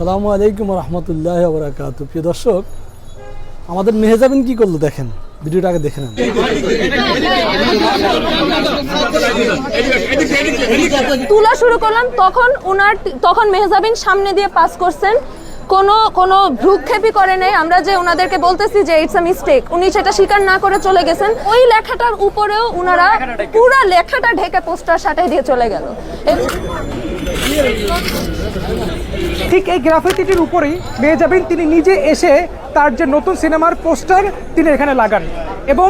সালামু আলাইকুম রহমতুল্লাহ বরাকাত প্রিয় দর্শক, আমাদের মেহেজাবিন কি করল দেখেন? ভিডিওটা আগে দেখে নেন। তুলা শুরু করলাম, তখন উনার তখন মেহেজাবিন সামনে দিয়ে পাস করছেন। কোনো কোনো ভ্রুক্ষেপই করে নাই। আমরা যে ওনাদেরকে বলতেছি যে ইটস আ মিস্টেক উনি সেটা স্বীকার না করে চলে গেছেন। ওই লেখাটার উপরেও উনারা পুরো লেখাটা ঢেকে পোস্টার সাটাই দিয়ে চলে গেল। ঠিক এই গ্রাফিতিটির উপরেই মেহজাবিন তিনি নিজে এসে তার যে নতুন সিনেমার পোস্টার তিনি এখানে লাগান। এবং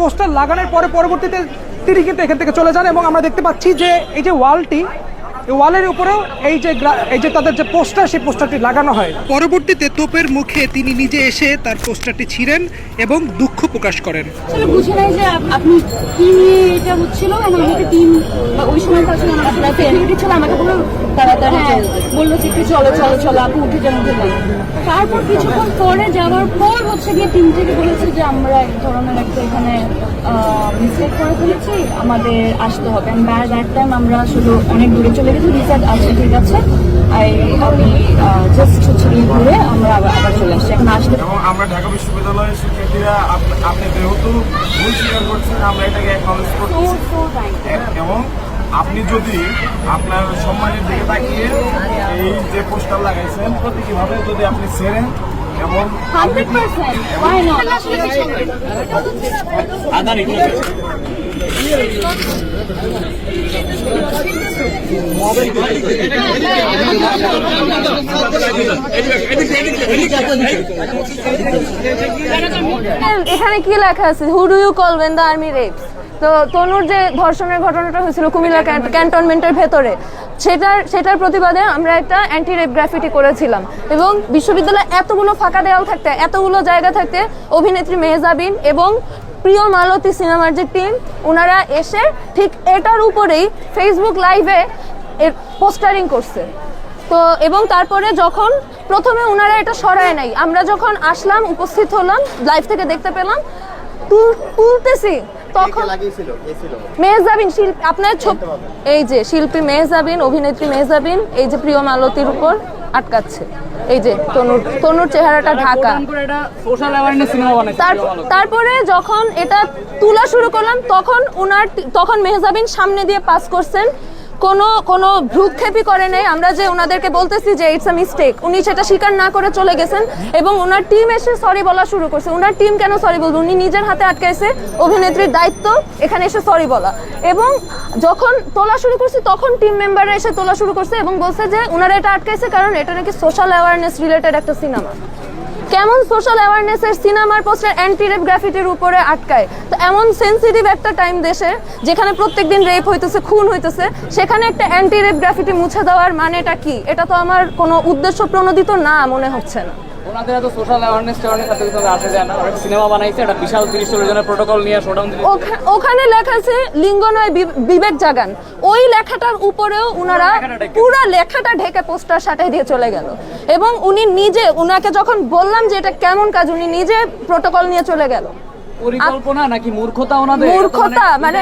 পোস্টার লাগানোর পরে পরবর্তীতে তিনি কিন্তু এখান থেকে চলে যান এবং আমরা দেখতে পাচ্ছি যে এই যে ওয়ালটি ওয়ালের উপরেও এই যে গ্রা- এই যে তাদের যে পোস্টার সেই পোস্টারটি লাগানো হয়। পরবর্তীতে তোপের মুখে তিনি নিজে এসে তার পোস্টারটি ছিঁড়েন এবং দুঃখ প্রকাশ করেন। আসলে বুঝে নাই যে আপনি কি নিয়ে এটা হচ্ছিল? এবং আমাকে টিম ওই সময় আসলে আমার লাইফে ছিল আমাকে বলল তাড়াতাড়ি হ্যাঁ। বলল যে একটু চলো চলো চলো আপু উঠে যান উঠে যান। তারপর কিছুক্ষণ পরে যাওয়ার পর হচ্ছে গিয়ে টিম থেকে বলেছে যে আমরা এক ধরনের একটা এখানে মিস্টেক করে ফেলেছি আমাদের আসতে হবে। ব্যাড দ্যাট টাইম আমরা শুধু অনেক দূরে চলে গেছি। রিসার্চ আছে ঠিক আছে। আই আমি জাস্ট হচ্ছে গিয়ে ঘুরে আমরা আবার আবার চলে আসছি। এখন আসতে আমরা ঢাকা বিশ্ববিদ্যালয়ের শিক্ষার্থীরা আপ- আপনি যেহেতু ভুল স্বীকার করছেন আমরা এটাকে অ্যাকনলেজ এবং আপনি যদি আপনার সম্মানের দিকে তাকিয়ে এই যে পোস্টার লাগাইছেন প্রতীকীভাবে যদি আপনি ছেড়েন এবং এখানে কি লেখা আছে? Who do you call when the army rapes তো তনুর যে ধর্ষণের ঘটনাটা হয়েছিল কুমিল্লা ক্যান্ট- ক্যান্টনমেন্টের ভেতরে, সেটার সেটার প্রতিবাদে আমরা একটা অ্যান্টি রেপ গ্রাফিটি করেছিলাম। এবং বিশ্ববিদ্যালয়ে এতগুলো ফাঁকা দেওয়াল থাকতে, এতগুলো জায়গা থাকতে অভিনেত্রী মেহজাবিন এবং প্রিয় মালতী সিনেমার যে টিম ওনারা এসে ঠিক এটার উপরেই ফেসবুক লাইভে এর পোস্টারিং করছে। তো, এবং তারপরে যখন প্রথমে ওনারা এটা সরায় নাই, আমরা যখন আসলাম, উপস্থিত হলাম লাইভ থেকে দেখতে পেলাম, তুল তখন মেহজাবিন শিল্পী আপনার ছবি এই যে শিল্পী মেহজাবিন অভিনেত্রী মেহজাবিন এই যে প্রিয় মালতীর উপর আটকাচ্ছে। এই যে তনুর তনুর চেহারাটা ঢাকা। সোশ্যাল অ্যাওয়ারনেস সিনেমা বানাইছে তার তারপরে যখন এটা তুলা শুরু করলাম তখন উনার তখন মেহজাবিন সামনে দিয়ে পাস করছেন। কোনো কোনো ভ্রুক্ষেপই করে নাই। আমরা যে ওনাদেরকে বলতেছি যে ইটস আ মিস্টেক উনি সেটা স্বীকার না করে চলে গেছেন এবং ওনার টিম এসে সরি বলা শুরু করছে। ওনার টিম কেন সরি বলবে? উনি নিজের হাতে আটকাইছে, অভিনেত্রীর দায়িত্ব, এখানে এসে সরি বলা। এবং যখন তোলা শুরু করছি, তখন টিম মেম্বাররা এসে তোলা শুরু করছে এবং বলছে যে ওনারা এটা আটকাইছে কারণ এটা নাকি সোশ্যাল অ্যাওয়ারনেস রিলেটেড একটা সিনেমা কেমন সোশ্যাল অ্যাওয়ারনেসের সিনেমার পোস্টার অ্যান্টি রেপ গ্রাফিটির উপরে আটকায়? তো এমন সেন্সিটিভ একটা টাইম দেশে, যেখানে প্রত্যেকদিন রেপ হইতেছে, খুন হইতেছে, সেখানে একটা অ্যান্টি রেপ গ্রাফিটি মুছে দেওয়ার মানেটা কি? এটা তো আমার কোনো উদ্দেশ্য প্রণোদিত না, মনে হচ্ছে না। ওনাদের এত সোশ্যাল অ্যাওয়ারনেস টেওয়ারনেস এত কিছু আসে যায় না। ওরা সিনেমা বানাইছে একটা বিশাল তিরিশ চল্লিশ জনের প্রোটোকল নিয়ে শোডাউন ওখানে লেখা আছে লিঙ্গ নয় বিবেক জাগান। ওই লেখাটার উপরেও উনারা পুরো লেখাটা ঢেকে পোস্টার সাটাই দিয়ে চলে গেল। এবং উনি নিজে উনাকে যখন বললাম যে এটা কেমন কাজ উনি নিজে প্রোটোকল নিয়ে চলে গেল। পরিকল্পনা নাকি মূর্খতা ওনাদের? মূর্খতা মানে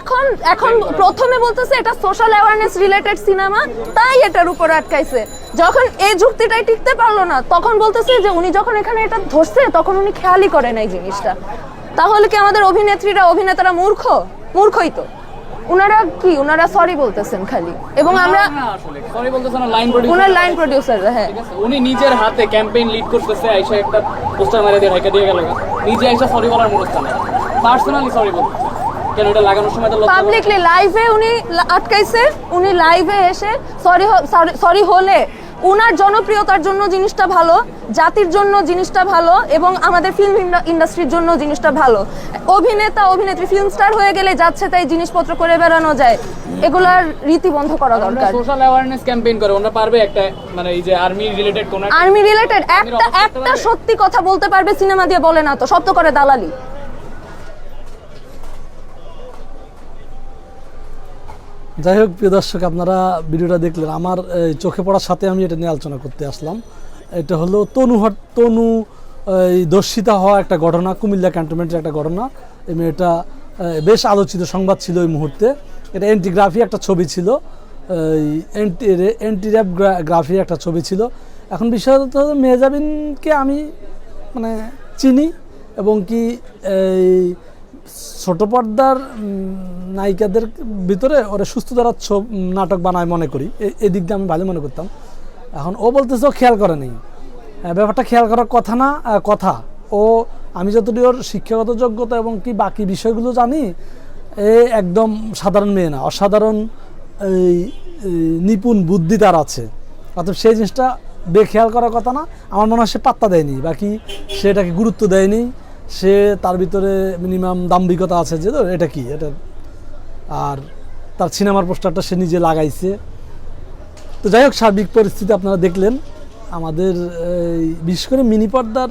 এখন এখন প্রথমে বলতেছে এটা সোশ্যাল অ্যাওয়ারনেস রিলেটেড সিনেমা তাই এটার উপর আটকাইছে। যখন এই যুক্তিটাই টিকতে পারল না তখন বলতেছে যে উনি যখন এখানে এটা ধরছে তখন উনি খেয়ালই করেন এই জিনিসটা। তাহলে কি আমাদের অভিনেত্রীরা অভিনেতারা মূর্খ? মূর্খই তো। উনারা কি? উনারা সরি বলতেছেন খালি। এবং আমরা সরি বলতেছেন লাইন প্রোডিউসার উনার লাইন প্রোডিউসার হ্যাঁ। উনি নিজের হাতে ক্যাম্পেইন লিড করতেছে আইসা একটা পোস্টার মেরে দিয়ে ঢাকা দিয়ে গেল। নিজে আইসা সরি বলার মুরস্তা না পার্সোনালি সরি বলতেছে। কেন এটা লাগানোর সময় তো পাবলিকলি লাইভে উনি আটকাইছে উনি লাইভে এসে সরি সরি হলে উনার জনপ্রিয়তার জন্য জিনিসটা ভালো জাতির জন্য জিনিসটা ভালো এবং আমাদের ফিল্ম ইন্ডাস্ট্রির জন্য জিনিসটা ভালো। অভিনেতা অভিনেত্রী ফিল্ম স্টার হয়ে গেলে যাচ্ছে তাই জিনিসপত্র করে বেড়ানো যায়। এগুলার রীতি বন্ধ করা দরকার। সোশ্যাল অ্যাওয়ারনেস ক্যাম্পেইন করে ওনারা পারবে একটা মানে এই যে আর্মি রিলেটেড কোন আর্মি রিলেটেড একটা একটা সত্যি কথা বলতে পারবে সিনেমা দিয়ে বলে না তো সব তো করে দালালি। যাই হোক, প্রিয় দর্শক, আপনারা ভিডিওটা দেখলেন। আমার চোখে পড়ার সাথে আমি এটা নিয়ে আলোচনা করতে আসলাম। এটা হলো তনু তনু, এই দর্শিতা হওয়া একটা ঘটনা, কুমিল্লা ক্যান্টনমেন্টের একটা ঘটনা। এই মেয়েটা বেশ আলোচিত সংবাদ ছিল ওই মুহূর্তে। এটা এন্টিগ্রাফি একটা ছবি ছিল। এন্টি র্যাপ গ্রাফি একটা ছবি ছিল। এখন বিষয়ত হলো মেহজাবিনকে আমি মানে চিনি এবং কি, এই ছোট পর্দার নায়িকাদের ভিতরে ওরা সুস্থ দ্বারা নাটক বানায় মনে করি। এই দিক দিয়ে আমি ভালো মনে করতাম। এখন ও বলতেছে ও খেয়াল করে নেই। ব্যাপারটা খেয়াল করার কথা না কথা। ও, আমি যতটুকু ওর শিক্ষাগত যোগ্যতা এবং কি বাকি বিষয়গুলো জানি, এ একদম সাধারণ মেয়ে না। অসাধারণ, এই এই নিপুণ বুদ্ধি তার আছে। অর্থাৎ সেই জিনিসটা বেখেয়াল করার কথা না। আমার মনে হয় সে পাত্তা দেয়নি। বাকি সেটাকে গুরুত্ব দেয়নি। সে তার ভিতরে মিনিমাম দাম্ভিকতা আছে যে এটা কি? এটা আর তার সিনেমার পোস্টারটা সে নিজে লাগাইছে। তো যাই হোক, সার্বিক পরিস্থিতি আপনারা দেখলেন। আমাদের বিশেষ করে মিনি পর্দার,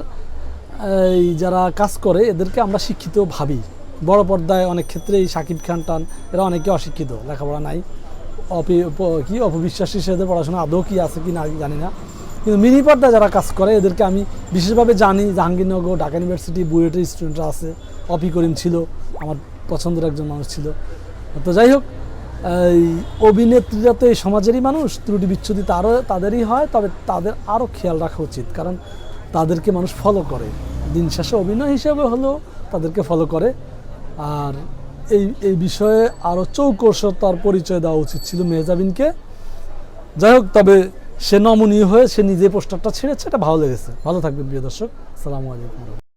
এই, যারা কাজ করে, এদেরকে আমরা শিক্ষিত ভাবি। বড় পর্দায় অনেক ক্ষেত্রেই সাকিব খান টান, এরা অনেকে অশিক্ষিত, লেখাপড়া নাই। অপি কি, অপবিশ্বাসী সেদের পড়াশোনা আদৌ কি আছে কি না, জানি না। কিন্তু মিনি পর্দায় যারা কাজ করে, এদেরকে আমি বিশেষভাবে জানি জাহাঙ্গীরনগর, ঢাকা ইউনিভার্সিটি, বুয়েটের স্টুডেন্টরা আছে। অপি করিম ছিল, আমার পছন্দের একজন মানুষ ছিল। তো যাই হোক, এই অভিনেত্রীরা তো এই সমাজেরই মানুষ, ত্রুটি বিচ্ছুতি তারও তাদেরই হয়, তবে তাদের আরও খেয়াল রাখা উচিত, কারণ তাদেরকে মানুষ ফলো করে। দিন শেষে অভিনয় হিসেবে হলেও তাদেরকে ফলো করে। আর এই এই বিষয়ে আরও চৌকসতার পরিচয় দেওয়া উচিত ছিল মেহজাবিনকে। যাই হোক, তবে সে নমনীয় হয়ে সে নিজে পোস্টারটা ছেড়েছে, এটা ভালো লেগেছে। ভালো থাকবেন প্রিয় দর্শক সালামু আলাইকুম।